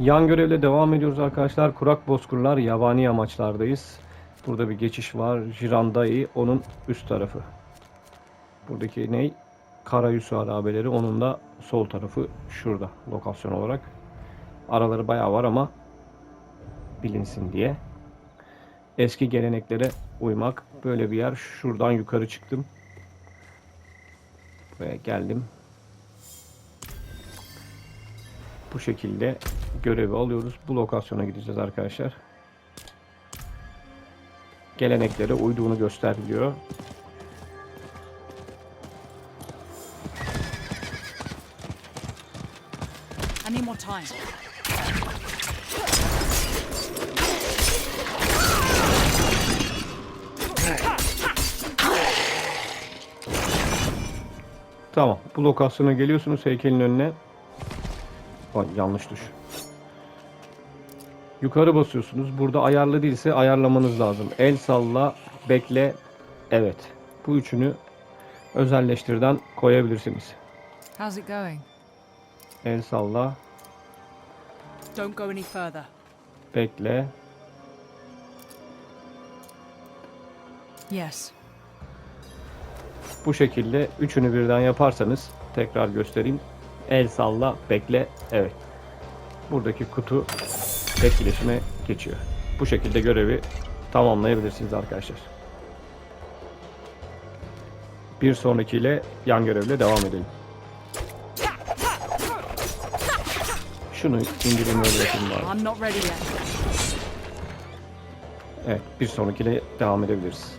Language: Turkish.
Yan görevle devam ediyoruz arkadaşlar. Kurak Bozkurlar yabani amaçlardayız. Burada bir geçiş var. Jirandai onun üst tarafı. Buradaki ney? Karayüzü harabeleri onun da sol tarafı şurada lokasyon olarak. Araları bayağı var ama bilinsin diye. Eski geleneklere uymak. Böyle bir yer. Şuradan yukarı çıktım. Buraya geldim. Bu şekilde görevi alıyoruz. Bu lokasyona gideceğiz arkadaşlar. Geleneklere uyduğunu gösteriliyor. I need more time. Tamam. Bu lokasyona geliyorsunuz heykelin önüne. Ay, yanlış tuş. Yukarı basıyorsunuz. Burada ayarlı değilse ayarlamanız lazım. El salla, bekle, evet. Bu üçünü özelleştirden koyabilirsiniz. How's it going? El salla, Don't go any further. bekle. Yes. Bu şekilde üçünü birden yaparsanız tekrar göstereyim. El salla, bekle, evet. Buradaki kutu etkileşime geçiyor. Bu şekilde görevi tamamlayabilirsiniz arkadaşlar. Bir sonrakiyle yan görevle devam edelim. Şunu indireyim öyle bari. Evet, bir sonrakiyle devam edebiliriz.